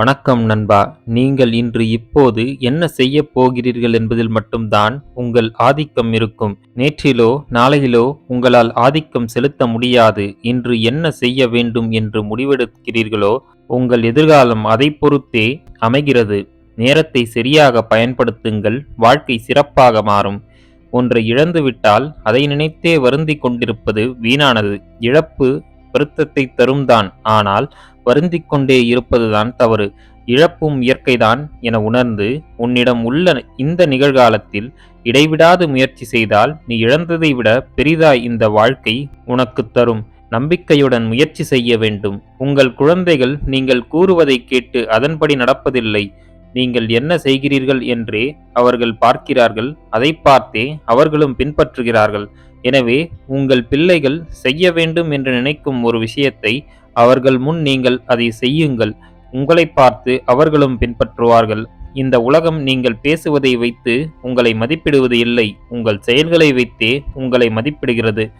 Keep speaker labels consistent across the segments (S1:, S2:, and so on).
S1: வணக்கம் நண்பா. நீங்கள் இன்று இப்போது என்ன செய்யப் போகிறீர்கள் என்பதில் மட்டும்தான் உங்கள் ஆதிக்கம் இருக்கும். நேற்றிலோ நாளையிலோ உங்களால் ஆதிக்கம் செலுத்த முடியாது. இன்று என்ன செய்ய வேண்டும் என்று முடிவெடுக்கிறீர்களோ உங்கள் எதிர்காலம் அதை பொறுத்தே அமைகிறது. நேரத்தை சரியாக பயன்படுத்துங்கள். வாழ்க்கை சிறப்பாக மாறும். ஒன்றை இழந்துவிட்டால் அதை நினைத்தே வருந்தி கொண்டிருப்பது வீணானது. இழப்பு வருத்தத்தை தரும்தான். ஆனால் வருந்திக் கொண்டே இருப்பதுதான் தவறு. இழப்பும் இயற்கைதான் என உணர்ந்து உன்னிடம் உள்ள இந்த நிகழ்காலத்தில் இடைவிடாது முயற்சி செய்தால் நீ இழந்ததை விட பெரிதாய் இந்த வாழ்க்கை உனக்கு தரும். நம்பிக்கையுடன் முயற்சி செய்ய வேண்டும். உங்கள் குழந்தைகள் நீங்கள் கூறுவதை கேட்டு அதன்படி நடப்பதில்லை. நீங்கள் என்ன செய்கிறீர்கள் என்றே அவர்கள் பார்க்கிறார்கள். அதை பார்த்தே அவர்களும் பின்பற்றுகிறார்கள். எனவே உங்கள் பிள்ளைகள் செய்ய வேண்டும் என்று நினைக்கும் ஒரு விஷயத்தை அவர்கள் முன் நீங்கள் அதை செய்யுங்கள். உங்களை பார்த்து அவர்களும் பின்பற்றுவார்கள். இந்த உலகம் நீங்கள் பேசுவதை வைத்து உங்களை மதிப்பிடுவது இல்லை. உங்கள் செயல்களை வைத்தே உங்களை மதிப்பிடுகிறது.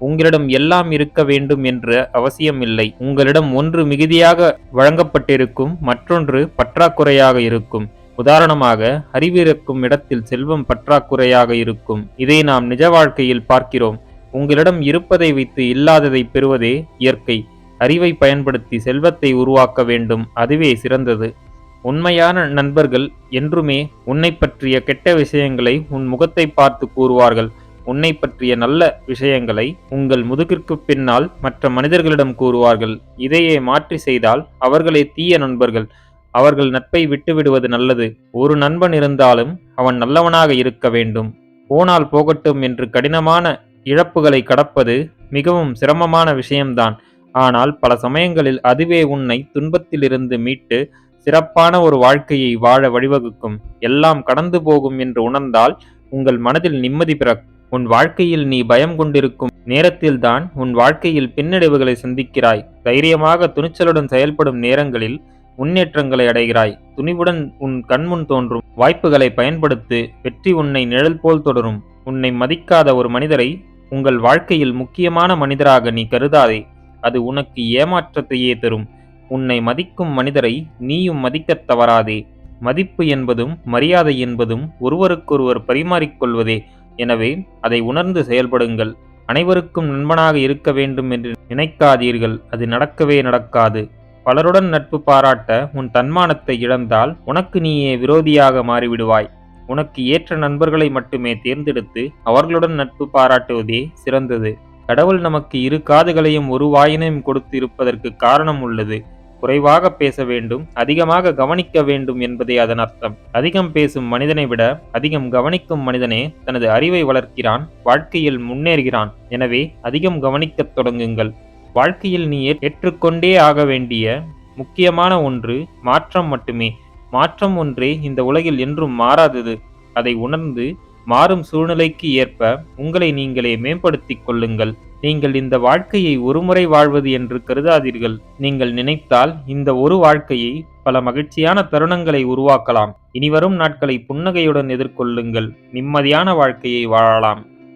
S1: உங்களிடம் எல்லாம் இருக்க வேண்டும் என்ற அவசியம் இல்லை. உங்களிடம் ஒன்று மிகுதியாக வழங்கப்பட்டிருக்கும் மற்றொன்று பற்றாக்குறையாக இருக்கும். உதாரணமாக அறிவிருக்கும் இடத்தில் செல்வம் பற்றாக்குறையாக இருக்கும். இதை நாம் நிஜ வாழ்க்கையில் பார்க்கிறோம். உங்களிடம் இருப்பதை வைத்து இல்லாததை பெறுவதே இயற்கை. அறிவை பயன்படுத்தி செல்வத்தை உருவாக்க வேண்டும். அதுவே சிறந்தது. உண்மையான நண்பர்கள் என்றுமே உன்னை பற்றிய கெட்ட விஷயங்களை உன் முகத்தை பார்த்து கூறுவார்கள். உன்னை பற்றிய நல்ல விஷயங்களை உங்கள் முதுகிற்கு பின்னால் மற்ற மனிதர்களிடம் கூறுவார்கள். இதையே மாற்றி செய்தால் அவர்களே தீய நண்பர்கள். அவர்கள் நட்பை விட்டுவிடுவது நல்லது. ஒரு நண்பன் இருந்தாலும் அவன் நல்லவனாக இருக்க வேண்டும். போனால் போகட்டும் என்று கடினமான இழப்புகளை கடப்பது மிகவும் சிரமமான விஷயம்தான். ஆனால் பல சமயங்களில் அதுவே உன்னை துன்பத்திலிருந்து மீட்டு சிறப்பான ஒரு வாழ்க்கையை வாழ வழிவகுக்கும். எல்லாம் கடந்து போகும் என்று உணர்ந்தால் உங்கள் மனதில் நிம்மதி பிறக்கும் உன் வாழ்க்கையில் நீ பயம் கொண்டிருக்கும் நேரத்தில்தான் உன் வாழ்க்கையில் பின்னடைவுகளை சந்திக்கிறாய். தைரியமாக துணிச்சலுடன் செயல்படும் நேரங்களில் முன்னேற்றங்களை அடைகிறாய். துணிவுடன் உன் கண்முன் தோன்றும். வாய்ப்புகளை பயன்படுத்து வெற்றி உன்னை நிழல் போல் தொடரும். உன்னை மதிக்காத ஒரு மனிதரை உங்கள் வாழ்க்கையில் முக்கியமான மனிதராக நீ கருதாதே. அது உனக்கு ஏமாற்றத்தையே தரும். உன்னை மதிக்கும் மனிதரை நீயும் மதிக்கத் தவறாதே. மதிப்பு என்பதும் மரியாதை என்பதும் ஒருவருக்கொருவர் பரிமாறிக்கொள்வதே. எனவே அதை உணர்ந்து செயல்படுங்கள். அனைவருக்கும் நண்பனாக இருக்க வேண்டும் என்று நினைக்காதீர்கள். அது நடக்கவே நடக்காது. பலருடன் நட்பு பாராட்ட உன் தன்மானத்தை இழந்தால் உனக்கு நீயே விரோதியாக மாறிவிடுவாய். உனக்கு ஏற்ற நண்பர்களை மட்டுமே தேர்ந்தெடுத்து அவர்களுடன் நட்பு பாராட்டுவதே சிறந்தது. கடவுள் நமக்கு இரு காதுகளையும் ஒரு வாயினையும் கொடுத்து இருப்பதற்கு காரணம் உள்ளது. குறைவாக பேச வேண்டும் அதிகமாக கவனிக்க வேண்டும் என்பதே அதன் அர்த்தம். அதிகம் பேசும் மனிதனை விட அதிகம் கவனிக்கும் மனிதனே தனது அறிவை வளர்க்கிறான் வாழ்க்கையில் முன்னேறுகிறான். எனவே அதிகம் கவனிக்கத் தொடங்குங்கள். வாழ்க்கையில் நீ ஏற்றுக்கொண்டே ஆக வேண்டிய முக்கியமான ஒன்று மாற்றம் மட்டுமே. மாற்றம் ஒன்றே இந்த உலகில் என்றும் மாறாதது. அதை உணர்ந்து மாறும் சூழ்நிலைக்கு ஏற்ப உங்களை நீங்களே மேம்படுத்திக் கொள்ளுங்கள். நீங்கள் இந்த வாழ்க்கையை ஒருமுறை வாழ்வது என்று கருதாதீர்கள். நீங்கள் நினைத்தால் இந்த ஒரு வாழ்க்கையை பல மகிழ்ச்சியான தருணங்களை உருவாக்கலாம். இனிவரும் நாட்களை புன்னகையுடன் எதிர்கொள்ளுங்கள். நிம்மதியான வாழ்க்கையை வாழலாம்.